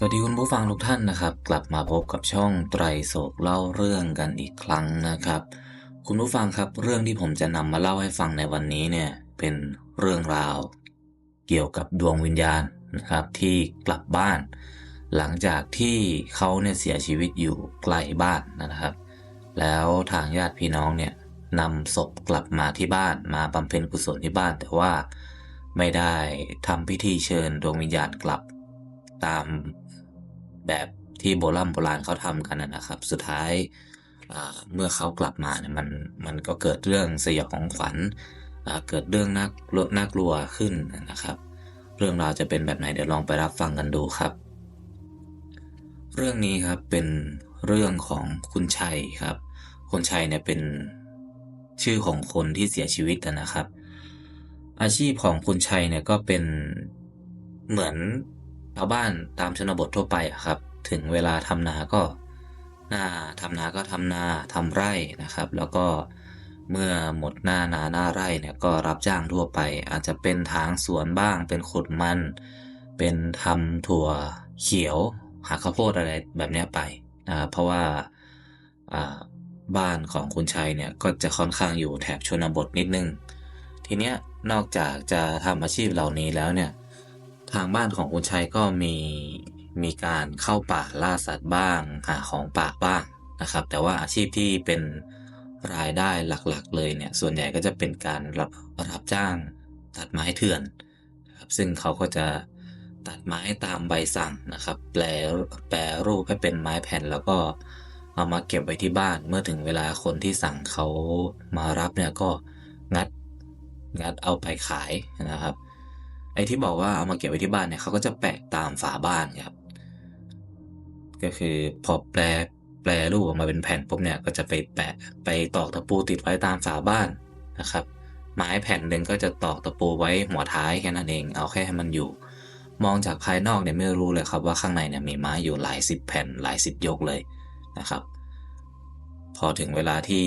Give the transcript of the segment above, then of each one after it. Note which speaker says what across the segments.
Speaker 1: สวัสดีคุณผู้ฟังทุกท่านนะครับ กลับมาพบกับช่องไตรโศกเล่าเรื่องกันอีกครั้งนะครับ คุณผู้ฟังครับเรื่องที่ผมจะนำมาเล่าให้ฟังในวันนี้เนี่ยเป็นเรื่องราว เกี่ยวกับดวงวิญญาณนะครับที่กลับบ้าน หลังจากที่เขาเนี่ยเสียชีวิตอยู่ไกลบ้านนะครับ แล้วทางญาติพี่น้องเนี่ยนำศพกลับมาที่บ้านมาบำเพ็ญกุศลที่บ้าน แต่ว่าไม่ได้ทำพิธีเชิญดวงวิญญาณกลับตาม แบบที่โบราณโบราณเขาทำกันนะครับ สุดท้ายเมื่อเขากลับมาเนี่ยมันมันก็เกิดเรื่องสยองขวัญเกิดเรื่องน่ากลัวน่ากลัวขึ้นนะครับ เรื่องราวจะเป็นแบบไหนเดี๋ยวลองไปรับฟังกันดูครับ เรื่องนี้ครับเป็นเรื่องของคุณชัยครับ คุณชัยเนี่ยเป็นชื่อของคนที่เสียชีวิตนะครับ อาชีพของคุณชัยเนี่ยก็เป็นเหมือน ชาวบ้านตามชนบททั่วไปครับ ถึงเวลาทำนาก็หน้าทำนาก็ทำนาทำไร่นะครับ แล้วก็เมื่อหมดหน้านาหน้าไร่เนี่ยก็รับจ้างทั่วไป อาจจะเป็นทางสวนบ้าง เป็นขุดมัน เป็นทำถั่วเขียว หาข้าวโพดอะไรแบบนี้ไปนะครับเพราะว่าอ่าบ้านของคุณชัยเนี่ยก็จะค่อนข้างอยู่แถบชนบทนิดนึง ทีเนี้ยนอกจากจะทำอาชีพเหล่านี้แล้วเนี่ย ทางบ้านของคุณชัยก็มีมีการเข้าป่าล่าสัตว์บ้างหาของป่าบ้างนะครับ แต่ว่าอาชีพที่เป็นรายได้หลักๆ เลยเนี่ยส่วนใหญ่ก็จะเป็นการรับรับจ้างตัดไม้เถื่อนนะครับซึ่งเขาก็จะตัดไม้ตามใบสั่งนะครับ แปลแปลรูปให้เป็นไม้แผ่นแล้วก็เอามาเก็บไว้ที่บ้านเมื่อถึงเวลาคนที่สั่งเขามารับเนี่ยก็งัดงัดเอาไปขายนะครับ อ้ที่บอกว่าเอามาเก็บไว้ที่บ้านเนี่ยเขาก็จะแปะตามฝาบ้านครับ ก็คือพอแปลแปลรูปออกมาเป็นแผ่นปุ๊บเนี่ยก็จะไปแปะไปตอกตะปูติดไว้ตามฝาบ้านนะครับ ไม้แผ่นหนึ่งก็จะตอกตะปูไว้หัวท้ายแค่นั้นเอง เอาแค่ให้มันอยู่ มองจากภายนอกเนี่ยไม่รู้เลยครับว่าข้างในเนี่ยมีไม้อยู่หลายสิบแผ่นหลายสิบยกเลยนะครับ พอถึงเวลาที่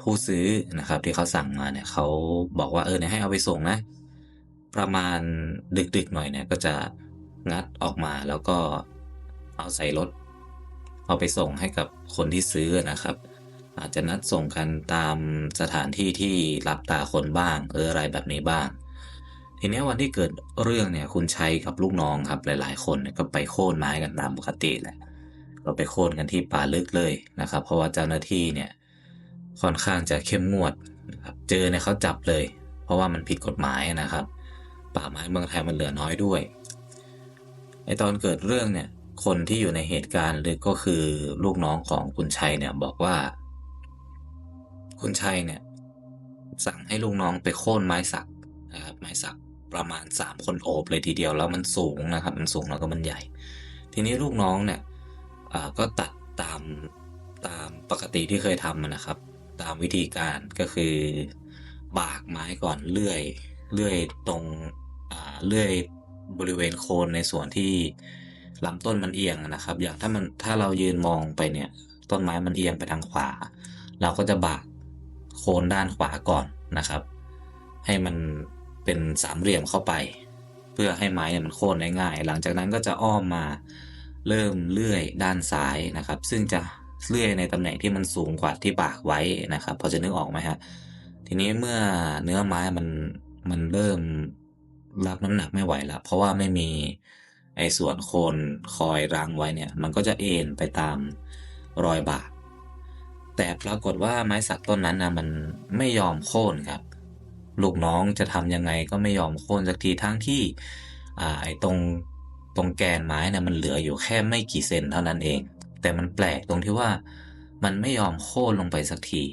Speaker 1: ผู้ซื้อนะครับที่เขาสั่งมาเนี่ยเขาบอกว่าเออเนี่ยให้เอาไปส่งนะ ประมาณดึกๆหน่อยเนี่ยก็จะงัดออกมาแล้วก็เอาใส่รถ เอาไปส่งให้กับคนที่ซื้อนะครับ อาจจะนัดส่งกันตามสถานที่ที่รับตาคนบ้างเอออะไรแบบนี้บ้าง ทีนี้วันที่เกิดเรื่องเนี่ยคุณชัยกับลูกน้องครับหลาย ๆ คนเนี่ยก็ไปโค่นไม้กันตามปกติแหละก็ไปโค่นกันที่ป่าลึกเลยนะครับ เพราะว่าเจ้าหน้าที่เนี่ยค่อนข้างจะเข้มงวดนะครับเจอเนี่ยเขาจับเลย เพราะว่ามันผิดกฎหมายนะครับ ป่าไม้เมืองไทยมันเหลือน้อยด้วยไอตอนเกิดเรื่องเนี่ย คนที่อยู่ในเหตุการณ์หรือก็คือลูกน้องของคุณชัยเนี่ยบอกว่า คุณชัยเนี่ย สั่งให้ลูกน้องไปโค่นไม้สักนะครับไม้สักประมาณสามคนโอบเลยทีเดียวแล้วมันสูงนะครับ มันสูงแล้วก็มันใหญ่ ทีนี้ลูกน้องเนี่ยก็ตัดตามตามปกติที่เคยทำนะครับ ตามวิธีการก็คือ บากไม้ก่อนเลื่อยเลื่อยตรง เลื่อยบริเวณโคนในส่วนที่ลำต้นมันเอียงนะครับ อย่างถ้ามันถ้าเรายืนมองไปเนี่ยต้นไม้มันเอียงไปทางขวา เราก็จะบากโคนด้านขวาก่อนนะครับ ให้มันเป็นสามเหลี่ยมเข้าไป เพื่อให้ไม้เนี่ยมันโค่นได้ง่าย หลังจากนั้นก็จะอ้อมมาเริ่มเลื่อยด้านซ้ายนะครับ ซึ่งจะเลื่อยในตำแหน่งที่มันสูงกว่าที่บากไว้นะครับ พอจะนึกออกไหมฮะทีนี้เมื่อเนื้อไม้มันมันเริ่ม รับน้ำหนักไม่ไหวแล้วเพราะว่าไม่มีไอ้ส่วนโคนคอยรังไว้เนี่ย มันก็จะเอ็นไปตามรอยบากแต่ปรากฏว่าไม้สักต้นนั้นนะมันไม่ยอมโค่นครับ ลูกน้องจะทำยังไงก็ไม่ยอมโค่นสักทีทั้งที่อ่าไอ้ตรงตรงแกนไม้เนี่ยมันเหลืออยู่แค่ไม่กี่เซนเท่านั้นเอง แต่มันแปลกตรงที่ว่ามันไม่ยอมโค่นลงไปสักที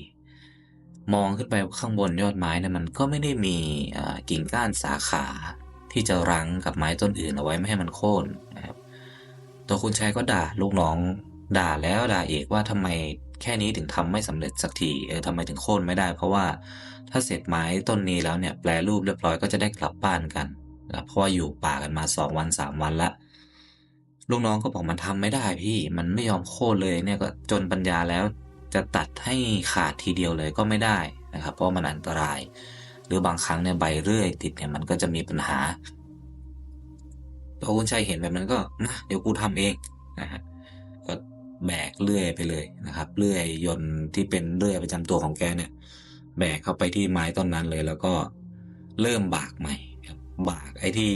Speaker 1: มองขึ้นไปข้างบนยอดไม้เนี่ยมันก็ไม่ได้มีกิ่งก้านสาขาที่จะรั้งกับไม้ต้นอื่นเอาไว้ไม่ให้มันโค่นนะครับตัวคุณชัยก็ด่าลูกน้องด่าแล้วด่าอีกว่าทำไมแค่นี้ถึงทำไม่สำเร็จสักทีเออทำไมถึงโค่นไม่ได้ เพราะว่าถ้าเสร็จไม้ต้นนี้แล้วเนี่ยแปลรูปเรียบร้อยก็จะได้กลับบ้านกันนะเพราะว่าอยู่ป่ากันมาสองวันสามวันละลูกน้องก็บอกมันทำไม่ได้พี่มันไม่ยอมโค่นเลยเนี่ยก็จนปัญญาแล้ว จะตัดให้ขาดทีเดียวเลยก็ไม่ได้นะครับ เพราะมันอันตราย หรือบางครั้งเนี่ยใบเรื่อยติดเนี่ยมันก็จะมีปัญหาพอคุณชัยเห็นแบบนั้นก็มาเดี๋ยวกูทำเองนะฮะก็แบกเลื่อยไปเลยนะครับเลื่อยยนต์ที่เป็นเลื่อยประจำตัวของแกเนี่ย แบกเข้าไปที่ไม้ต้นนั้นเลย แล้วก็เริ่มบากใหม่บบากไอ้ที่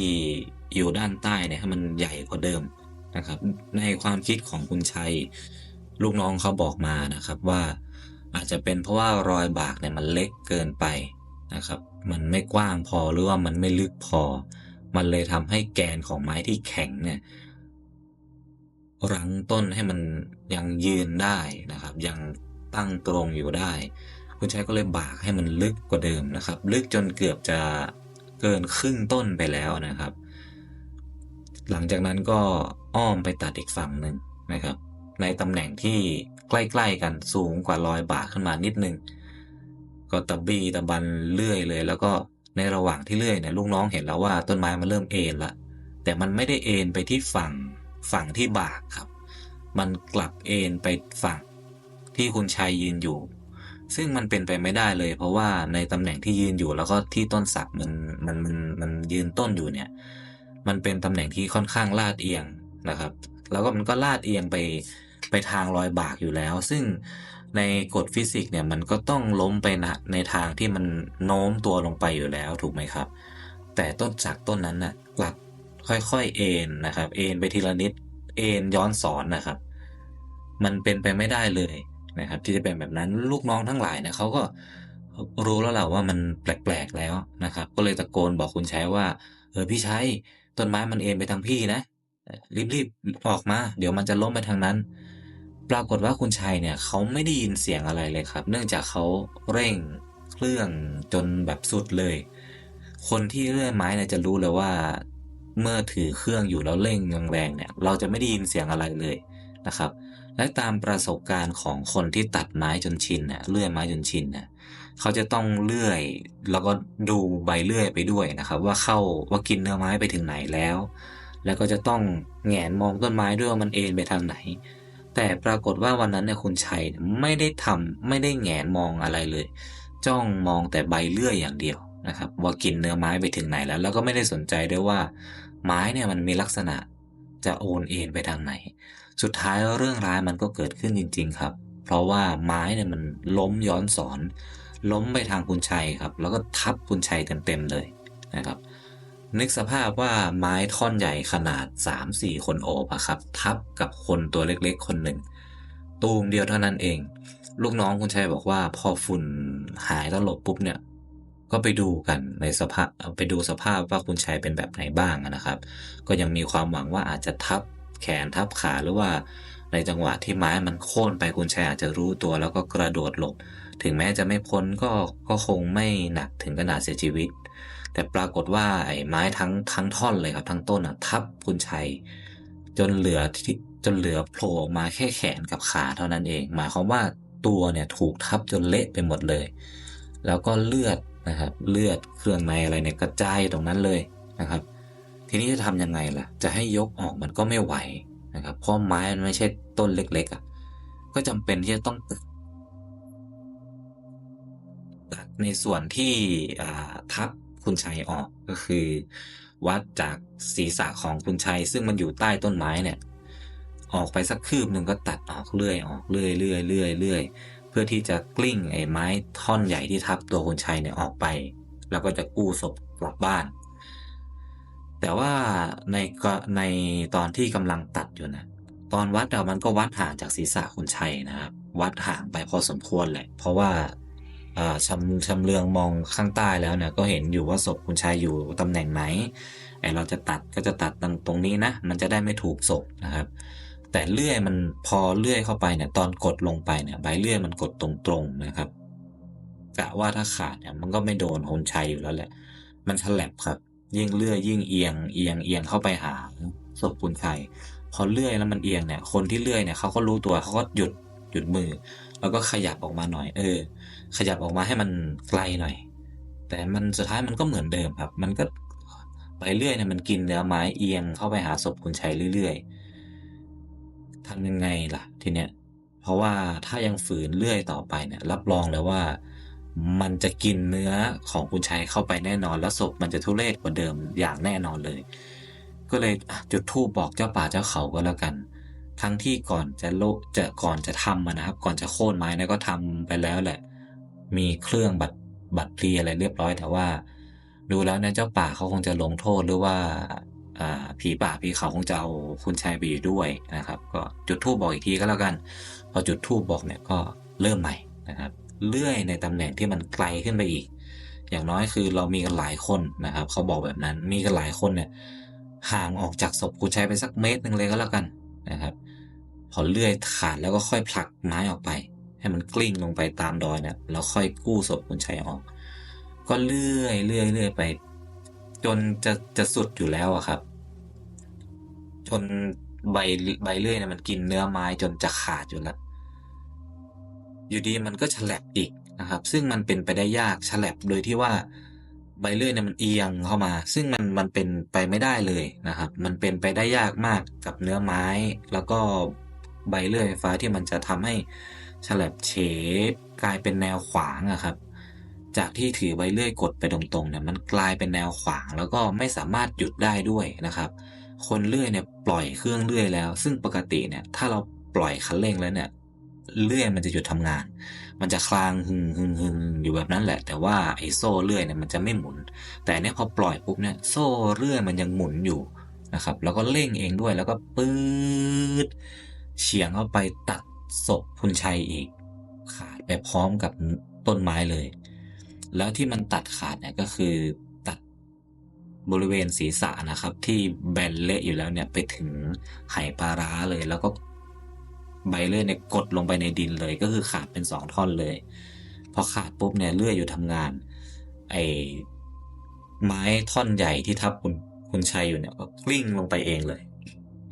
Speaker 1: อยู่ด้านใต้เนี่ยให้มันใหญ่กว่าเดิมนะครับ ในความคิดของคุณชัย ลูกน้องเขาบอกมานะครับว่าอาจจะเป็นเพราะว่ารอยบากเนี่ยมันเล็กเกินไปนะครับ มันไม่กว้างพอหรือว่ามันไม่ลึกพอ มันเลยทำให้แกนของไม้ที่แข็งเนี่ยรั้งต้นให้มันยังยืนได้นะครับ ยังตั้งตรงอยู่ได้ คุณชัยก็เลยบากให้มันลึกกว่าเดิมนะครับ ลึกจนเกือบจะเกินครึ่งต้นไปแล้วนะครับ หลังจากนั้นก็อ้อมไปตัดอีกฝั่งหนึ่งนะครับ ในตำแหน่งที่ใกล้ๆกันสูงกว่ารอยบากขึ้นมานิดนึง ก็ตะบีตะบันเลื่อยเลย แล้วก็ในระหว่างที่เลื่อยเนี่ยลูกน้องเห็นแล้วว่าต้นไม้มันเริ่มเอ็นละแต่มันไม่ได้เอ็นไปที่ฝั่งฝั่งที่บากครับ มันกลับเอ็นไปฝั่งที่คุณชัยยืนอยู่ ซึ่งมันเป็นไปไม่ได้เลย เพราะว่าในตำแหน่งที่ยืนอยู่แล้วก็ที่ต้นสักมันมันมันมันยืนต้นอยู่เนี่ย มันเป็นตำแหน่งที่ค่อนข้างลาดเอียงนะครับ แล้วก็มันก็ลาดเอียงไป ไปทางรอยบากอยู่แล้ว ซึ่งในกฎฟิสิกส์เนี่ยมันก็ต้องล้มไปนะในทางที่มันโน้มตัวลงไปอยู่แล้วถูกไหมครับ แต่ต้นจากต้นนั้นน่ะกลับค่อยๆเอ็นนะครับ เอ็นไปทีละนิดเอ็นย้อนสอนนะครับ มันเป็นไปไม่ได้เลยนะครับ ที่จะเป็นแบบนั้นลูกน้องทั้งหลายเนี่ยเขาก็รู้แล้วแหละว่ามันแปลกๆแล้วนะครับ ก็เลยตะโกนบอกคุณชัยว่า เออพี่ชัยต้นไม้มันเอ็นไปทางพี่นะ รีบๆออกมา เดี๋ยวมันจะล้มไปทางนั้น ปรากฏว่าคุณชัยเนี่ยเขาไม่ได้ยินเสียงอะไรเลยครับ เนื่องจากเขาเร่งเครื่องจนแบบสุดเลย คนที่เลื่อยไม้เนี่ยจะรู้เลยว่า เมื่อถือเครื่องอยู่แล้วเร่งแรงๆเนี่ย เราจะไม่ได้ยินเสียงอะไรเลยนะครับ และตามประสบการณ์ของคนที่ตัดไม้จนชินเนี่ยเลื่อยไม้จนชินเนี่ยเขาจะต้องเลื่อย แล้วก็ดูใบเลื่อยไปด้วยนะครับ ว่าเข้าว่ากินเนื้อไม้ไปถึงไหนแล้ว แล้วก็จะต้องแงนมองต้นไม้ด้วยว่ามันเอ็นไปทางไหน แต่ปรากฏว่าวันนั้นเนี่ยคุณชัยไม่ได้ทำไม่ได้แงนมองอะไรเลย จ้องมองแต่ใบเลื่อยอย่างเดียวนะครับ ว่ากินเนื้อไม้ไปถึงไหนแล้ว แล้วก็ไม่ได้สนใจด้วยว่า ไม้เนี่ยมันมีลักษณะจะโอนเอ็นไปทางไหน สุดท้ายเรื่องร้ายมันก็เกิดขึ้นจริง ๆ ครับ เพราะว่าไม้เนี่ยมันล้มย้อนสอน ล้มไปทางคุณชัยครับ แล้วก็ทับคุณชัยเต็มๆเลยนะครับ นึกสภาพว่าไม้ท่อนใหญ่ขนาด 3-4 คนโอบอะครับ ทับกับคนตัวเล็กๆ คนหนึ่ง ตูมเดียวเท่านั้นเอง ลูกน้องคุณชัยบอกว่าพอฝุ่นหายตลบปุ๊บเนี่ย ก็ไปดูกันในสภาพไปดูสภาพว่าคุณชัยเป็นแบบไหนบ้างนะครับ ก็ยังมีความหวังว่าอาจจะทับแขนทับขาหรือว่าในจังหวะที่ไม้มันโค่นไปคุณชัยอาจจะรู้ตัวแล้วก็กระโดดหลบ ถึงแม้จะไม่พ้นก็ก็คงไม่หนักถึงขนาดเสียชีวิต แต่ปรากฏว่าไอ้ไม้ทั้งทั้งท่อนเลยครับ ทั้งต้นอะ ทับคุณชัย จนเหลือที่จนเหลือโผล่ออกมาแค่แขนกับขาเท่านั้นเอง หมายความว่าตัวเนี่ยถูกทับจนเละไปหมดเลย แล้วก็เลือดนะครับ เลือดเครื่องในอะไรเนี่ยกระจายตรงนั้นเลยนะครับ ทีนี้จะทำยังไงล่ะ จะให้ยกออกมันก็ไม่ไหวนะครับ เพราะไม้มันไม่ใช่ต้นเล็กๆอะ ก็จำเป็นที่จะต้องในส่วนที่ทับ คุณชัยออกก็คือ วัดจากศีรษะของคุณชัย ซึ่งมันอยู่ใต้ต้นไม้เนี่ย ออกไปสักคืบหนึ่งก็ตัดออกเรื่อยออกเรื่อยเรื่อยเรื่อยเรื่อยเพื่อที่จะกลิ้งไอ้ไม้ท่อนใหญ่ที่ทับตัวคุณชัยเนี่ยออกไป แล้วก็จะกู้ศพกลับบ้าน แต่ว่าในในตอนที่กำลังตัดอยู่นะตอนวัดเรามันก็วัดห่างจากศีรษะคุณชัยนะครับ วัดห่างไปพอสมควรแหละ เพราะว่า ชำชำเลืองมองข้างใต้แล้วเนี่ยก็เห็นอยู่ว่าศพคุณชัยอยู่ตำแหน่งไหนไอเราจะตัดก็จะตัดตรงตรงนี้นะ มันจะได้ไม่ถูกศพนะครับ แต่เลื่อยมันพอเลื่อยเข้าไปเนี่ยตอนกดลงไปเนี่ยใบเลื่อยมันกดตรงๆนะครับกะว่าถ้าขาดเนี่ยมันก็ไม่โดนคนชัยอยู่แล้วแหละ มันฉลับครับ ยิ่งเลื่อยยิ่งเอียงเอียงเอียงเข้าไปหาศพคุณชัยพอเลื่อยแล้วมันเอียงเนี่ย คนที่เลื่อยเนี่ยเขาก็รู้ตัวเขาก็หยุดหยุดมือ แล้วก็ขยับออกมาหน่อยเออ ขยับออกมาให้มันไกลหน่อย แต่มันสุดท้ายมันก็เหมือนเดิมครับ มันก็ไปเรื่อยเนี่ยมันกินเนื้อไม้เอียงเข้าไปหาศพคุณชัยเรื่อยๆทำยังไงล่ะทีเนี้ยเพราะว่าถ้ายังฝืนเลื่อยต่อไปเนี่ยรับรองเลยว่า มันจะกินเนื้อของคุณชัยเข้าไปแน่นอน แล้วศพมันจะทุเรศกว่าเดิมอย่างแน่นอนเลย ก็เลยจุดธูปบอกเจ้าป่าเจ้าเขาก็แล้วกัน ทั้งที่ก่อนจะโลจะก่อนจะทำนะครับ ก่อนจะโค่นไม้นะก็ทำไปแล้วแหละ มีเครื่องบัตรบัตรพลีอะไรเรียบร้อย แต่ว่า ดูแล้วเนี่ยเจ้าป่าเขาคงจะลงโทษหรือว่าผีป่าผีเขาคงจะเอาคุณชายไปอยู่ด้วยนะครับ ก็จุดธูปบอกอีกทีก็แล้วกัน พอจุดธูปบอกเนี่ยก็เริ่มใหม่นะครับ เลื่อยในตำแหน่งที่มันไกลขึ้นไปอีก อย่างน้อยคือเรามีกันหลายคนนะครับเขาบอกแบบนั้นมีกันหลายคนเนี่ยห่างออกจากศพคุณชัยไปสักเมตรหนึ่งเลยก็แล้วกันนะครับ พอเลื่อยขาดแล้วก็ค่อยผลักไม้ออกไป ให้มันกลิ้งลงไปตามดอยเนี่ยแล้วค่อยกู้ศพคุณชัยออก ก็เลื่อยเลื่อยเลื่อยไป จนจะจะสุดอยู่แล้วอะครับ จนใบใบเลื่อยเนี่ยมันกินเนื้อไม้จนจะขาดอยู่แล้ว อยู่ดีมันก็ฉลับอีกนะครับ ซึ่งมันเป็นไปได้ยากฉลับโดยที่ว่าใบเลื่อยเนี่ยมันเอียงเข้ามา ซึ่งมันมันเป็นไปไม่ได้เลยนะครับ มันเป็นไปได้ยากมากกับเนื้อไม้ แล้วก็ใบเลื่อยไฟฟ้าที่มันจะทำให้ ฉลับเฉกลายเป็นแนวขวางอะครับ จากที่ถือใบเลื่อยกดไปตรงๆเนี่ยมันกลายเป็นแนวขวางแล้วก็ไม่สามารถหยุดได้ด้วยนะครับ คนเลื่อยเนี่ยปล่อยเครื่องเลื่อยแล้ว ซึ่งปกติเนี่ยถ้าเราปล่อยคันเร่งแล้วเนี่ยเลื่อยมันจะหยุดทำงาน มันจะคลางหึงหึงหึงอยู่แบบนั้นแหละ แต่ว่าไอ้โซ่เลื่อยเนี่ยมันจะไม่หมุน แต่เนี่ยพอปล่อยปุ๊บเนี่ยโซ่เลื่อยมันยังหมุนอยู่นะครับ แล้วก็เร่งเองด้วย แล้วก็ปื๊ดเฉียงเข้าไปตัด ศพคุณชัยอีก ขาดไปพร้อมกับต้นไม้เลย แล้วที่มันตัดขาดเนี่ยก็คือตัดบริเวณศีรษะนะครับ ที่แบนเละอยู่แล้วเนี่ยไปถึงไหปลาร้าเลย แล้วก็ใบเลื่อยเนี่ยกดลงไปในดินเลย ก็คือขาดเป็นสองท่อนเลย พอขาดปุ๊บเนี่ยเลื่อยอยู่ทำงาน ไอ้ไม้ท่อนใหญ่ที่ทับคุณคุณชัยอยู่เนี่ยก็กลิ้งลงไปเองเลย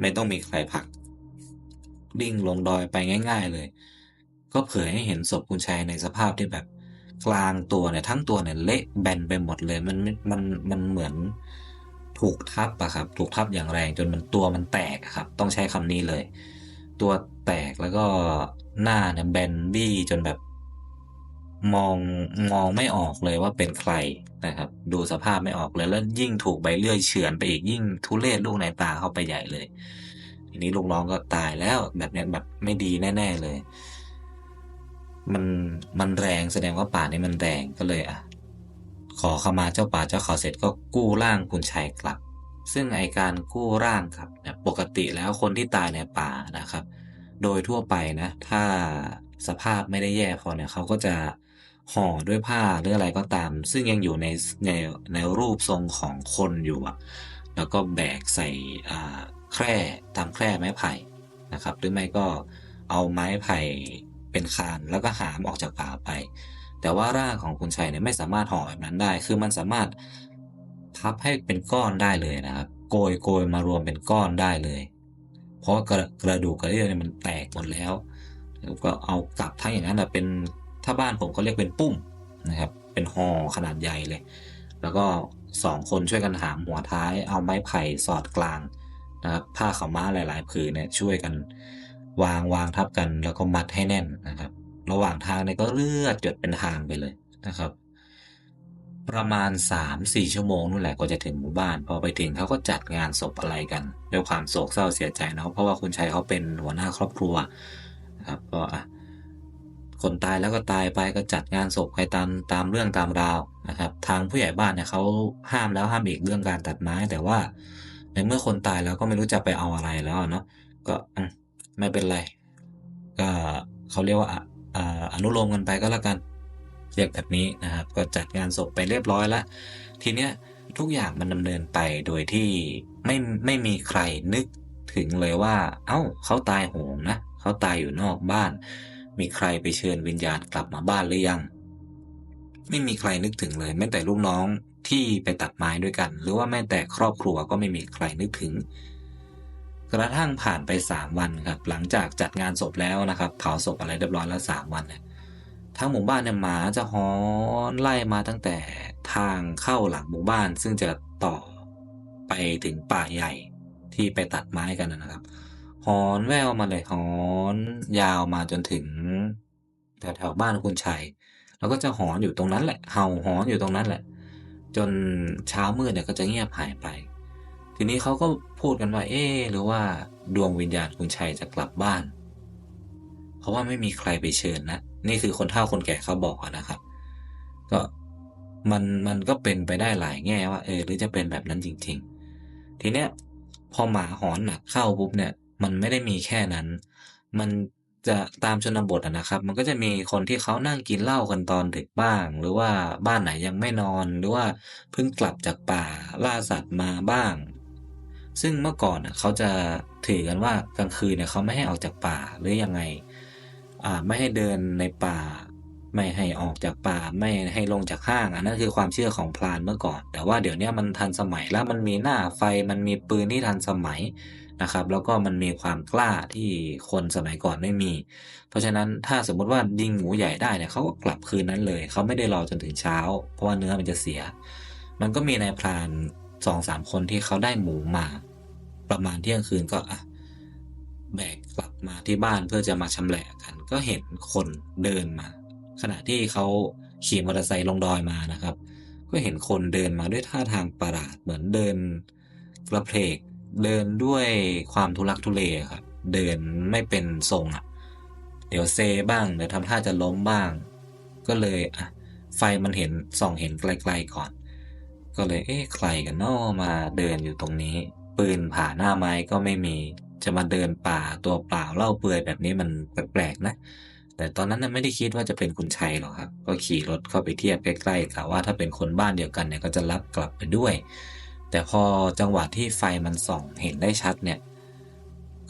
Speaker 1: ไม่ต้องมีใครผลัก กลิ้งลงดอยไปง่าย ๆ เลย ก็เผยให้เห็นศพคุณชัยในสภาพที่แบบกลางตัวเนี่ยทั้งตัวเนี่ยเละแบนไปหมดเลย มันมันมันเหมือนถูกทับอะครับ ถูกทับอย่างแรงจนมันตัวมันแตกครับ ต้องใช้คำนี้เลย ตัวแตกแล้วก็หน้าเนี่ยแบนบี้จนแบบ มองมองไม่ออกเลยว่าเป็นใครนะครับ ดูสภาพไม่ออกเลยแล้วยิ่งถูกใบเลื่อยเฉือนไปอีกยิ่งทุเรศลูกในตาเข้าไปใหญ่เลย ทีนี้ลูกน้องก็ตายแล้วแบบเนี้ยแบบไม่ดีแน่ ๆเลย มันมันแรงแสดงว่าป่านี้มันแรงก็เลยอะขอเข้ามาเจ้าป่าเจ้าเขาเสร็จก็กู้ร่างคุณชัยกลับ ซึ่งไอการกู้ร่างครับเนี่ยปกติแล้วคนที่ตายในป่านะครับ โดยทั่วไปนะ ถ้าสภาพไม่ได้แย่พอเนี่ยเขาก็จะห่อด้วยผ้าหรืออะไรก็ตาม ซึ่งยังอยู่ในในในรูปทรงของคนอยู่อะแล้วก็แบกใส่อ่า แคร่ตามแคร่ไม้ไผ่นะครับ หรือไม่ก็เอาไม้ไผ่เป็นคานแล้วก็หามออกจากป่าไป แต่ว่าร่างของคุณชัยเนี่ยไม่สามารถห่อแบบนั้นได้ คือมันสามารถพับให้เป็นก้อนได้เลยนะครับ โกยโกยมารวมเป็นก้อนได้เลย เพราะกระกระดูกกระเดี่ยวเนี่ยมันแตกหมดแล้วแล้วก็เอากลับทั้งอย่างนั้นแหละเป็นถ้าบ้านผมก็เรียกเป็นปุ้มนะครับเป็นห่อขนาดใหญ่เลย แล้วก็สองคนช่วยกันหามหัวท้ายเอาไม้ไผ่สอดกลาง นะครับผ้าขาวม้าหลาย ๆ ผืนเนี่ยช่วยกัน วางวางทับกัน แล้วก็มัดให้แน่นนะครับ ระหว่างทางเนี่ยก็เลือดหยดเป็นทางไปเลยนะครับ ประมาณ 3-4 ชั่วโมงนู่นแหละก็จะถึงหมู่บ้าน พอไปถึงเขาก็จัดงานศพอะไรกันด้วยความโศกเศร้าเสียใจเนาะเพราะว่าคุณชัยเขาเป็นหัวหน้าครอบครัวนะครับก็อะคนตายแล้วก็ตายไปก็จัดงานศพไปตามตามเรื่องตามราวนะครับ ทางผู้ใหญ่บ้านเนี่ยเขาห้ามแล้วห้ามอีกเรื่องการตัดไม้แต่ว่า ในเมื่อคนตายแล้วก็ไม่รู้จะไปเอาอะไรแล้วเนาะก็ไม่เป็นไร ก็เขาเรียกว่าออนุโลมกันไปก็แล้วกันเรียกแบบนี้นะครับ ก็จัดงานศพไปเรียบร้อยแล้ว ทีเนี้ยทุกอย่างมันดำเนินไปโดยที่ไม่ไม่มีใครนึกถึงเลยว่า เอ้าเขาตายโหงนะเขาตายอยู่นอกบ้าน มีใครไปเชิญวิญญาณกลับมาบ้านหรือยัง ไม่มีใครนึกถึงเลยแม้แต่ลูกน้อง ที่ไปตัดไม้ด้วยกัน หรือว่าแม้แต่ครอบครัวก็ไม่มีใครนึกถึง กระทั่งผ่านไปสามวันครับ หลังจากจัดงานศพแล้วนะครับ เผาศพอะไรเรียบร้อยแล้วสามวันเนี่ยทั้งหมู่บ้านเนี่ยหมาจะหอนไล่มาตั้งแต่ทางเข้าหลังหมู่บ้าน ซึ่งจะต่อไปถึงป่าใหญ่ที่ไปตัดไม้กันนะครับหอนแววมาเลยหอนยาวมาจนถึงแถวแถวๆบ้านคุณชัย แล้วก็จะหอนอยู่ตรงนั้นแหละ เห่าหอนอยู่ตรงนั้นแหละ จนเช้ามืดเนี่ยก็จะเงียบหายไป ทีนี้เขาก็พูดกันว่า เอ๊หรือว่าดวงวิญญาณคุณชัยจะกลับบ้าน เพราะว่าไม่มีใครไปเชิญนะ นี่คือคนเฒ่าคนแก่เขาบอกนะครับ ก็มันมันก็เป็นไปได้หลายแง่ว่า เออหรือจะเป็นแบบนั้นจริง ๆ ทีเนี้ยพอหมาหอนหนักเข้าปุ๊บเนี่ย มันไม่ได้มีแค่นั้น มัน จะตามชนบทอะนะครับ มันก็จะมีคนที่เขานั่งกินเหล้ากันตอนดึกบ้าง หรือว่าบ้านไหนยังไม่นอน หรือว่าเพิ่งกลับจากป่าล่าสัตว์มาบ้าง ซึ่งเมื่อก่อนเขาจะถือกันว่ากลางคืนเนี่ยเขาไม่ให้ออกจากป่าหรือยังไงไม่ให้เดินในป่า ไม่ให้ออกจากป่าไม่ให้ลงจากห้างอันนั้นคือความเชื่อของพราหมณ์เมื่อก่อน แต่ว่าเดี๋ยวนี้มันทันสมัยแล้วมันมีหน้าไฟมันมีปืนที่ทันสมัย นะครับ แล้วก็มันมีความกล้าที่คนสมัยก่อนไม่มี เพราะฉะนั้นถ้าสมมติว่ายิงหมูใหญ่ได้เนี่ยเขาก็กลับคืนนั้นเลยเขาไม่ได้รอจนถึงเช้า เพราะว่าเนื้อมันจะเสีย มันก็มีนายพรานสองสามคนที่เขาได้หมูมา ประมาณเที่ยงคืนก็อะแบกกลับมาที่บ้านเพื่อจะมาชำแหละกัน ก็เห็นคนเดินมา ขณะที่เขาขี่มอเตอร์ไซค์ลงดอยมานะครับ ก็เห็นคนเดินมาด้วยท่าทางประหลาดเหมือนเดินกระเพก เดินด้วยความทุลักทุเลครับเดินไม่เป็นทรงอะ เดี๋ยวเซบ้างเดี๋ยวทำท่าจะล้มบ้าง ก็เลยอะไฟมันเห็นส่องเห็นไกลๆก่อน ก็เลยเอ๊ะใครกันนอมาเดินอยู่ตรงนี้ ปืนผ่าหน้าไม้ก็ไม่มี จะมาเดินป่าตัวเปล่าเล่าเปลือยแบบนี้มันแปลกๆนะแต่ตอนนั้นน่ะไม่ได้คิดว่าจะเป็นคุณชัยหรอกครับ ก็ขี่รถเข้าไปเทียบใกล้ๆกะว่าถ้าเป็นคนบ้านเดียวกันเนี่ยก็จะรับกลับไปด้วย แต่พอจังหวะที่ไฟมันส่องเห็นได้ชัดเนี่ย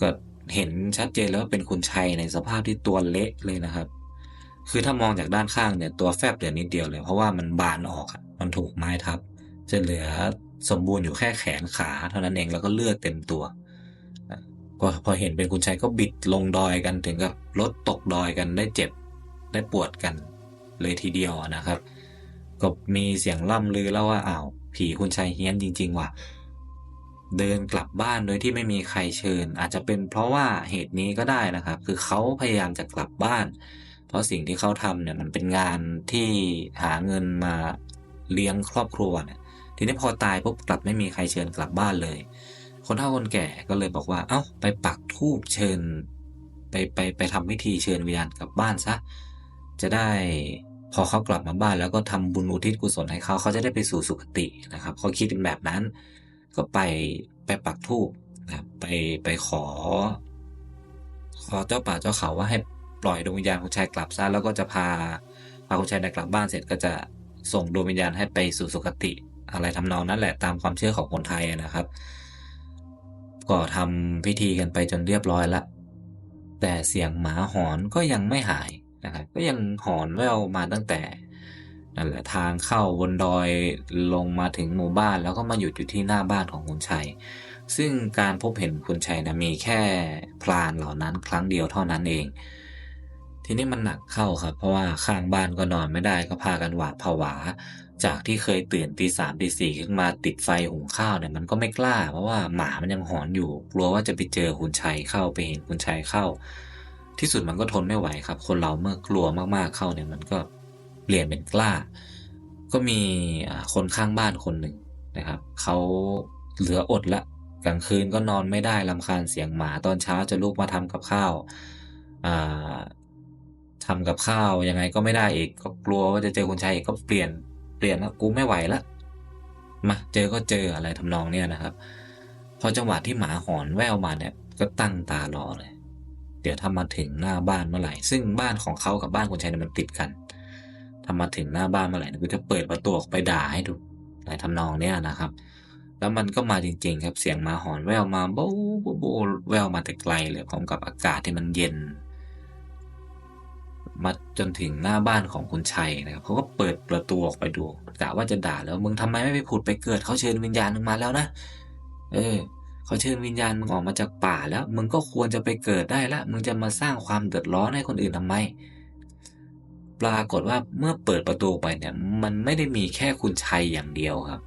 Speaker 1: ก็เห็นชัดเจนแล้วว่าเป็นคุณชัยในสภาพที่ตัวเละเลยนะครับ คือถ้ามองจากด้านข้างเนี่ยตัวแฟบเหลือนิดเดียวเลย เพราะว่ามันบานออกมันถูกไม้ทับ จะเหลือสมบูรณ์อยู่แค่แขนขาเท่านั้นเองแล้วก็เลือดเต็มตัวก็พอเห็นเป็นคุณชัยก็บิดลงดอยกันถึงกับรถตกดอยกันได้เจ็บได้ปวดกันเลยทีเดียวนะครับ ก็มีเสียงล่ำลือแล้วว่าอ้าว ผีคุณชัยเฮี้ยนจริง ๆ ว่ะ เดินกลับบ้านโดยที่ไม่มีใครเชิญ อาจจะเป็นเพราะว่าเหตุนี้ก็ได้นะครับ คือเขาพยายามจะกลับบ้าน เพราะสิ่งที่เขาทำเนี่ยมันเป็นงานที่หาเงินมาเลี้ยงครอบครัวเนี่ยทีนี้พอตายปุ๊บกลับไม่มีใครเชิญกลับบ้านเลย คนเฒ่าคนแก่ก็เลยบอกว่า เอ้า ไปปักธูปเชิญ ไปไปไปทำพิธีเชิญวิญญาณกลับบ้านซะ จะได้ พอเขากลับมาบ้านแล้วก็ทำบุญอุทิศกุศลให้เขาเขาจะได้ไปสู่สุคตินะครับเขาคิดเป็นแบบนั้น ก็ไปไปปักธูปนะครับไปไปขอ ขอเจ้าป่าเจ้าเขาว่าให้ปล่อยดวงวิญญาณคุณชายกลับซะแล้วก็จะพาพาคุณชายกลับบ้านเสร็จก็จะส่งดวงวิญญาณให้ไปสู่สุคติ อะไรทำนองนั้นแหละตามความเชื่อของคนไทยนะครับ ก็ทำพิธีกันไปจนเรียบร้อยละแต่เสียงหมาหอนก็ยังไม่หาย นะครับก็ยังหอนแววมาตั้งแต่นั่นแหละทางเข้าบนดอยลงมาถึงหมู่บ้านแล้วก็มาหยุดอยู่ที่หน้าบ้านของคุณชัย ซึ่งการพบเห็นคุณชัยนะมีแค่พลานเหล่านั้นครั้งเดียวเท่านั้นเอง ทีนี้มันหนักเข้าครับ เพราะว่าข้างบ้านก็นอนไม่ได้ก็พากันหวาดผวา จากที่เคยตื่นตีสามตีสี่ขึ้นมาติดไฟหุงข้าวเนี่ยมันก็ไม่กล้า เพราะว่าหมามันยังหอนอยู่ กลัวว่าจะไปเจอคุณชัยเข้าไปเห็นคุณชัยเข้า ที่สุดมันก็ทนไม่ไหวครับ คนเราเมื่อกลัวมากๆเข้าเนี่ย มันก็เปลี่ยนเป็นกล้า ก็มีคนข้างบ้านคนหนึ่งนะครับเขาเหลืออดละกลางคืนก็นอนไม่ได้ลำคาญเสียงหมาตอนเช้าจะลุกมาทำกับข้าวทำกับข้าวยังไงก็ไม่ได้อีกก็กลัวว่าจะเจอคุณชัยอีกก็เปลี่ยนเปลี่ยนแล้วกูไม่ไหวละมาเจอก็เจออะไรทำนองเนี้ยนะครับ พอจังหวะที่หมาหอนแววมาเนี่ย ก็ตั้งตารอเลย เดี๋ยวถ้ามาถึงหน้าบ้านเมื่อไหร่ ซึ่งบ้านของเขากับบ้านคุณชัยเนี่ยมันติดกันถ้ามาถึงหน้าบ้านเมื่อไหร่กูจะเปิดประตูออกไปด่าให้ดูอะไรทำนองเนี้ยนะครับ แล้วมันก็มาจริงๆครับเสียงมาหอนแววมาโบโบโบแววมาแต่ไกลเลยพร้อมกับอากาศที่มันเย็น มาจนถึงหน้าบ้านของคุณชัยนะครับเขาก็เปิดประตูออกไปดูกะว่าจะด่าแล้วมึงทำไมไม่ไปผุดไปเกิดเขาเชิญวิญญาณมึงมาแล้วนะเออ เขาเชิญวิญญาณมึงออกมาจากป่าแล้ว มึงก็ควรจะไปเกิดได้ละ มึงจะมาสร้างความเดือดร้อนให้คนอื่นทำไม ปรากฏว่าเมื่อเปิดประตูไปเนี่ย มันไม่ได้มีแค่คุณชัยอย่างเดียวครับ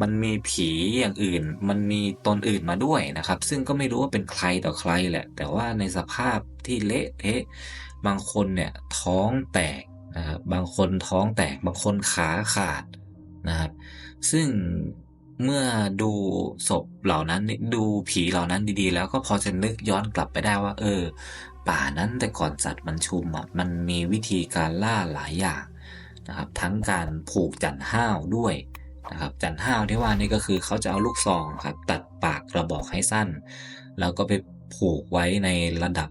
Speaker 1: มันมีผีอย่างอื่น มันมีตนอื่นมาด้วยนะครับ ซึ่งก็ไม่รู้ว่าเป็นใครต่อใครแหละ แต่ว่าในสภาพที่เละเทะบางคนเนี่ยท้องแตกนะครับ บางคนท้องแตก บางคนขาขาดนะครับ ซึ่ง เมื่อดูศพเหล่านั้นดูผีเหล่านั้นดีๆ แล้วก็พอจะนึกย้อนกลับไปได้ว่า เออ ป่านั้นแต่ก่อนสัตว์มันชุมอะมันมีวิธีการล่าหลายอย่างนะครับ ทั้งการผูกจันห้าวด้วยนะครับจันห้าวที่ว่านี่ก็คือเขาจะเอาลูกซองครับ ตัดปากกระบอกให้สั้น แล้วก็ไปผูกไว้ในระดับ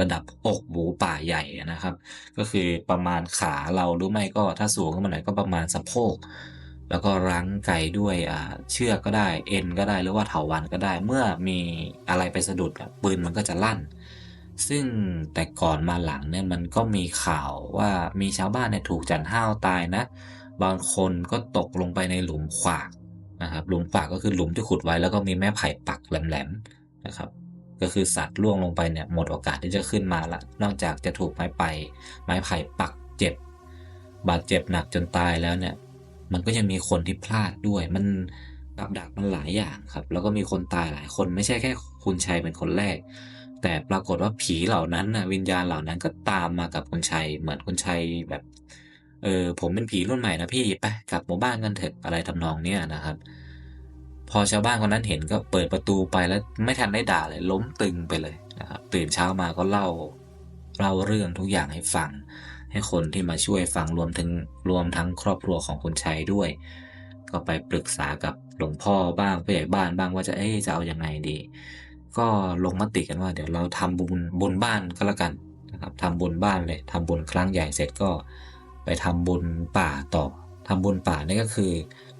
Speaker 1: ระดับอกหมูป่าใหญ่นะครับ ก็คือประมาณขาเราหรือไม่ก็ถ้าสูงขึ้นมาหน่อยก็ประมาณสะโพก แล้วก็รั้งไกด้วยเชือกก็ได้เอ็นก็ได้หรือว่าเถาวันก็ได้ เมื่อมีอะไรไปสะดุดปืนมันก็จะลั่น ซึ่งแต่ก่อนมาหลังเนี่ยมันก็มีข่าวว่ามีชาวบ้านเนี่ยถูกจันห้าวตายนะ บางคนก็ตกลงไปในหลุมขวากนะครับหลุมขวากก็คือหลุมที่ขุดไว้แล้วก็มีแม่ไผ่ปักแหลมๆนะครับก็คือสัตว์ล่วงลงไปเนี่ยหมดโอกาสที่จะขึ้นมาละ นอกจากจะถูกไม้ไปไม้ไผ่ปักเจ็บ บาดเจ็บหนักจนตายแล้วเนี่ย มันก็ยังมีคนที่พลาดด้วย มันกับดักมันหลายอย่างครับ แล้วก็มีคนตายหลายคนไม่ใช่แค่คุณชัยเป็นคนแรก แต่ปรากฏว่าผีเหล่านั้นนะวิญญาณเหล่านั้นก็ตามมากับคุณชัย เหมือนคุณชัยแบบเออผมเป็นผีรุ่นใหม่นะพี่ไปกลับหมู่บ้านกันเถอะอะไรทำนองเนี้ยนะครับ พอชาวบ้านคนนั้นเห็นก็เปิดประตูไปแล้วไม่ทันได้ด่าเลย ล้มตึงไปเลยนะครับตื่นเช้ามาก็เล่าเล่าเรื่องทุกอย่างให้ฟัง ให้คนที่มาช่วยฟังรวมถึงรวมทั้งครอบครัวของคุณชัยด้วย ก็ไปปรึกษากับหลวงพ่อบ้างผู้ใหญ่บ้านบ้างว่าจะเอ๊จะเอาอยังไงดี ก็ลงมติกันว่าเดี๋ยวเราทำบุญบุญบ้านก็แล้วกันนะครับทำบุญบ้านเลยทำบุญครั้งใหญ่เสร็จก็ไปทำบุญป่าต่อทำบุญป่านี่ก็คือ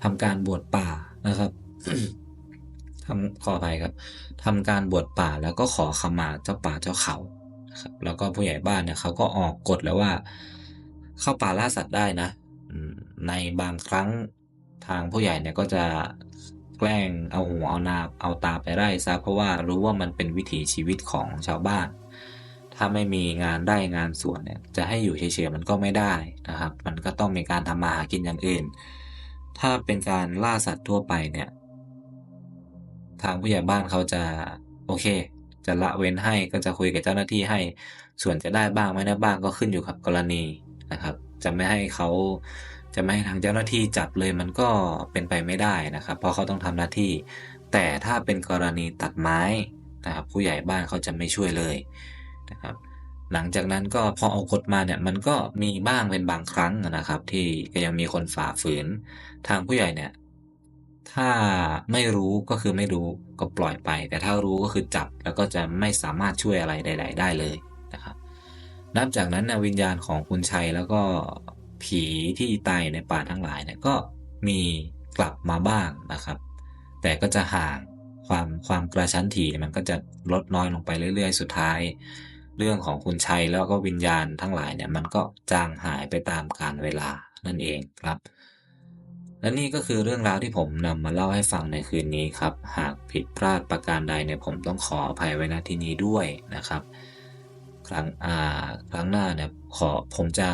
Speaker 1: ทำการบวชป่านะครับทำขออภัยครับทำการบวชป่าแล้วก็ขอขมาเจ้าป่าเจ้าเขา นะครับแล้วก็ผู้ใหญ่บ้านเนี่ยเขาก็ออกกฎแล้วว่า เข้าป่าล่าสัตว์ได้นะในบางครั้งทางผู้ใหญ่เนี่ยก็จะแกล้งเอาหัวเอานาเอาตาไปไล่ซะเพราะว่ารู้ว่ามันเป็นวิถีชีวิตของชาวบ้าน ถ้าไม่มีงานได้งานสวนเนี่ยจะให้อยู่เฉยๆมันก็ไม่ได้นะครับ มันก็ต้องมีการทำมาหากินอย่างอื่น ถ้าเป็นการล่าสัตว์ทั่วไปเนี่ย ทางผู้ใหญ่บ้านเขาจะโอเค จะละเว้นให้ก็จะคุยกับเจ้าหน้าที่ให้ ส่วนจะได้บ้างไม่ได้บ้างก็ขึ้นอยู่กับกรณีนะครับ จะไม่ให้เขาจะไม่ให้ทางเจ้าหน้าที่จับเลยมันก็เป็นไปไม่ได้นะครับ เพราะเขาต้องทำหน้าที่ แต่ถ้าเป็นกรณีตัดไม้นะครับผู้ใหญ่บ้านเขาจะไม่ช่วยเลยนะครับ หลังจากนั้นก็พอเอากฎมาเนี่ยมันก็มีบ้างเป็นบางครั้งนะครับ ที่ก็ยังมีคนฝ่าฝืน ทางผู้ใหญ่เนี่ย ถ้าไม่รู้ก็คือไม่รู้ก็ปล่อยไป แต่ถ้ารู้ก็คือจับแล้วก็จะไม่สามารถช่วยอะไรใด ๆ ได้เลยนะครับนับจากนั้นนะวิญญาณของคุณชัยแล้วก็ผีที่ตายในป่าทั้งหลายเนี่ยก็มีกลับมาบ้างนะครับ แต่ก็จะห่างความความกระชั้นถี่มันก็จะลดน้อยลงไปเรื่อยๆ สุดท้าย เรื่องของคุณชัยแล้วก็วิญญาณทั้งหลายเนี่ยมันก็จางหายไปตามกาลเวลานั่นเองครับ และนี่ก็คือเรื่องราวที่ผมนำมาเล่าให้ฟังในคืนนี้ครับ หากผิดพลาดประการใดเนี่ยผมต้องขออภัยไว้ณที่นี้ด้วยนะครับ ครั้งอ่าครั้งหน้าเนี่ยขอผมจะ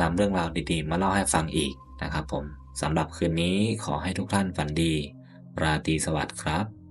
Speaker 1: นำเรื่องราวดีๆ มาเล่าให้ฟังอีกนะครับผมสำหรับคืนนี้ขอให้ทุกท่านฝันดี ราตรีสวัสดิ์ครับ